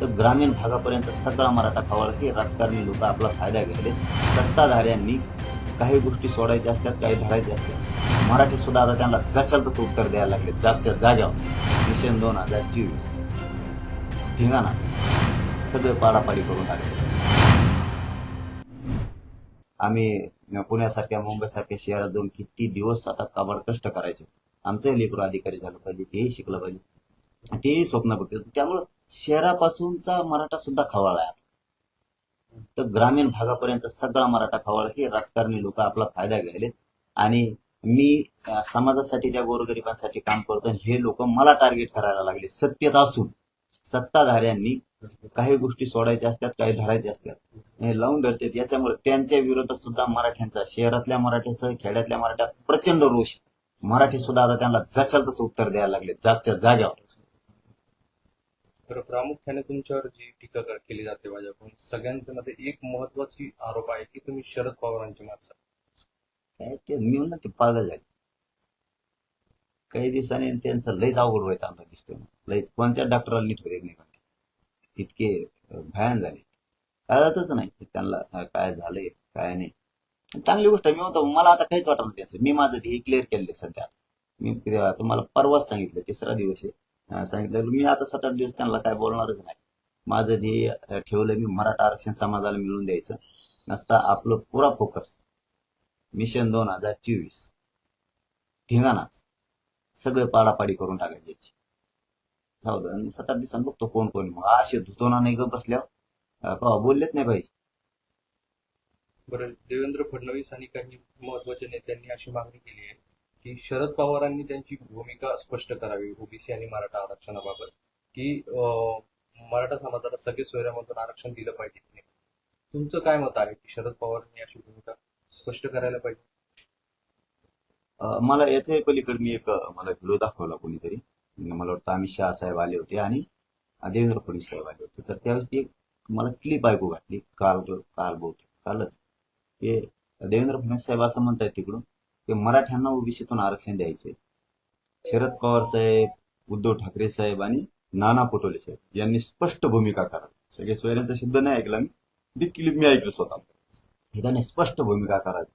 तर ग्रामीण भागापर्यंत सगळा मराठा खवळला की राजकारणी लोक आपला फायदा घ्यायले सत्ताधाऱ्यांनी काही गोष्टी सोडायच्या असतात काही धरायच्या असतात. मराठी सुद्धा आता त्यांना जशाल तसं उत्तर द्यायला लागले. जागच्या जाग्यावर मिशन दोन हजार चोवीस. धिंगाणा. सगळे पाडापाडी करून टाकले. आम्ही पुण्यासारख्या मुंबईसारख्या शहरात जाऊन किती दिवस आता काबाड कष्ट करायचे. आमचंही लेकरू अधिकारी झालं पाहिजे तेही शिकलं पाहिजे. तेही स्वप्न बघते त्यामुळं शहरापासूनचा मराठा सुद्धा खवाळा आहे तर ग्रामीण भागापर्यंत सगळा मराठा खवाळा की राजकारणी लोक आपला फायदा घ्यायले आणि मी समाजासाठी त्या गोरगरिबांसाठी काम करतो आणि हे लोक मला टार्गेट करायला लागले. सत्यता असून सत्ताधाऱ्यांनी काही गोष्टी सोडायच्या असतात काही धरायच्या असतात. हे लावून धरतात. याच्यामुळे त्यांच्या विरोधात सुद्धा मराठ्यांचा शहरातल्या मराठ्यासह खेड्यातल्या मराठ्यात प्रचंड रोष मराठी सुद्धा आता त्यांना जशाल तसं उत्तर द्यायला लागले जागच्या जाग्यावर तर प्रामुख्याने तुमच्यावर जी टीका केली जाते माझ्याकडून सगळ्यांच्या मध्ये एक महत्वाची आरोप आहे की तुम्ही शरद पवारांची माणसं काय ते मी म्हणलं ते पागल झाले. काही दिवसांनी त्यांचं लयच अवघड व्हायचं आमचा दिसतोय लयच कोणत्या डॉक्टरांनी नीट होते नाही कोणते इतके भयान झाले. कळतच नाही त्यांना काय झालंय काय नाही. चांगली गोष्ट मी होतो मला आता काहीच वाटत नाही मी माझं हे क्लिअर केलंय सध्या. मी तुम्हाला परवाच सांगितलं तिसरा दिवस आहे. सांगितलं मी आता सात आठ दिवस त्यांना काय बोलणारच नाही. माझं जे ठेवलं मी मराठा आरक्षण समाजाला मिळून द्यायचं नसता आपलं पुरा फोकस मिशन दोन हजार चोवीस. धिंगाणाच. सगळे पाडापाडी करून टाकायची याची. सात आठ दिवसांनी बघतो कोण कोण. मग असे धुतोना नाही ग बसल्यावर अं, बोललेच नाही पाहिजे. बरं देवेंद्र फडणवीस आणि काही महत्त्वाच्या नेत्यांनी अशी मागणी केली आहे. की शरद पवारांनी त्यांची भूमिका स्पष्ट करावी ओबीसी आणि मराठा आरक्षणाबाबत की अं, मराठा समाजाला सगळे सोयऱ्यामधून आरक्षण दिलं पाहिजे. की नाही तुमचं काय मत आहे की शरद पवारांनी अशी भूमिका स्पष्ट करायला पाहिजे? मला याच्या पलीकडे मी एक मला व्हिडिओ दाखवला कोणीतरी. मला वाटतं अमित शहा साहेब आले होते आणि देवेंद्र फडणवीस साहेब आले होते. तर त्यावेळेस ती मला क्लिप ऐकू घातली. काल काल बहुतेक कालच. ते देवेंद्र फडणवीस साहेब असं म्हणतायत तिकडून ते मराठ्यांना ओबीसीतून आरक्षण द्यायचे शरद पवार साहेब उद्धव ठाकरे साहेब आणि नाना पटोले साहेब यांनी स्पष्ट भूमिका करावी सगळे सोयऱ्यांचा शब्द नाही ऐकला मी. देखील मी ऐकलो स्वतः. हे त्यांनी स्पष्ट भूमिका करावी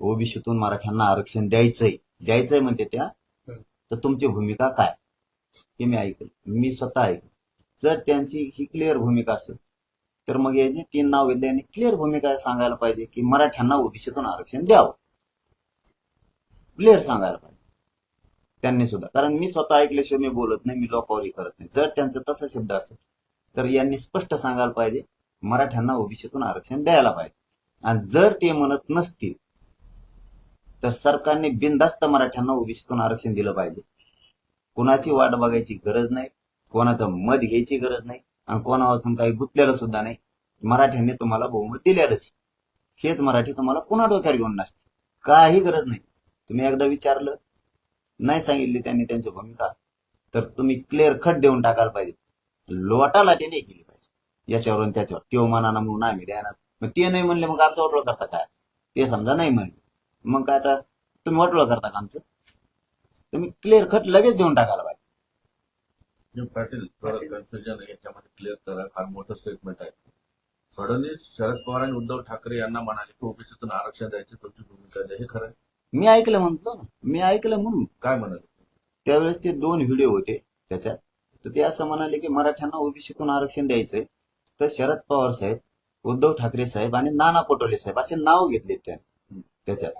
ओबीसीतून मराठ्यांना आरक्षण द्यायचंय. द्यायचंय म्हणते त्या. तर तुमची भूमिका काय? हे मी ऐकलं. मी स्वतः ऐकलं. जर त्यांची ही क्लिअर भूमिका असेल तर मग हे जे तीन नाव घेतले आणि क्लिअर भूमिका सांगायला पाहिजे की मराठ्यांना ओबीसीतून आरक्षण द्यावं. क्लिअर सांगायला पाहिजे. त्यांनी सुद्धा. कारण मी स्वतः ऐकल्याशिवाय मी बोलत नाही मी लोकांवरही करत नाही. जर त्यांचं तसा शब्द असेल तर यांनी स्पष्ट सांगायला पाहिजे मराठ्यांना ओबीसीतून आरक्षण द्यायला पाहिजे. आणि जर ते म्हणत नसतील तर सरकारने बिनधास्त मराठ्यांना ओबीसीतून आरक्षण दिलं पाहिजे. कोणाची वाट बघायची गरज नाही कोणाचं मत घ्यायची गरज नाही आणि कोणापासून काही गुंतलेलं सुद्धा नाही. मराठ्यांनी तुम्हाला बहुमत दिलेलंच हेच मराठी तुम्हाला पुन्हा डोक्यावर घेऊन नसते काही गरज नाही. तुम्ही एकदा विचारलं नाही सांगितली त्यांनी त्यांची भूमिका तर तुम्ही क्लिअर खट देऊन टाकायला पाहिजे. लोटा लाटी नाही केली पाहिजे. याच्यावरून त्याच्यावर त्यो मनाना म्हणून आम्ही द्यायला मग ते नाही म्हणले मग आमचं वाटोळ करता काय? ते समजा नाही म्हणले. मग काय आता तुम्ही वाटोळ करता का आमचं? तुम्ही क्लिअर खट लगेच देऊन टाकायला पाहिजे. जे पाटील थोडं कन्फ्युजन आहे याच्यामध्ये क्लिअर करा. फार मोठं स्टेटमेंट आहे. फडणवीस शरद पवार आणि उद्धव ठाकरे यांना म्हणाले की ओबीसीतून आरक्षण द्यायची तुमची भूमिका आहे हे खरं आहे? मी ऐकलं म्हणतो ना मी ऐकलं म्हणून काय म्हणाले? त्यावेळेस ते दोन व्हिडिओ होते त्याच्यात. तर ते असं म्हणाले की मराठ्यांना ओबीसीतून आरक्षण द्यायचंय. तर शरद पवार साहेब उद्धव ठाकरे साहेब आणि नाना पटोले साहेब असे नाव घेतले त्यांनी त्याच्यात.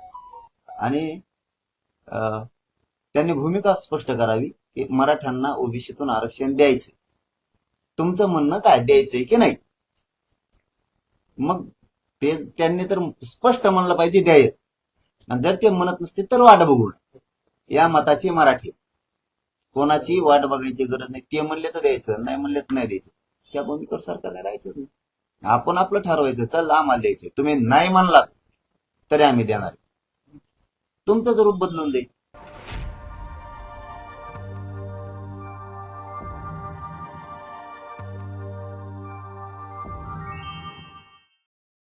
आणि अं, त्यांनी भूमिका स्पष्ट करावी की मराठ्यांना ओबीसीतून आरक्षण द्यायचंय. तुमचं म्हणणं काय द्यायचंय की नाही? मग ते त्यांनी तर स्पष्ट म्हणलं पाहिजे द्यायचं. आणि जर ते म्हणत नसते तर वाट बघू या मताची मराठी. कोणाची वाट बघायची गरज नाही. ते म्हणले तर द्यायचं नाही म्हणले तर नाही द्यायचं. त्या भूमिकेवर सरकारने राहायचं नाही. आपण आपलं ठरवायचं चल आम्हाला द्यायचं तुम्ही नाही म्हणलात तरी आम्ही देणार तुमचं रूप बदलून जाईल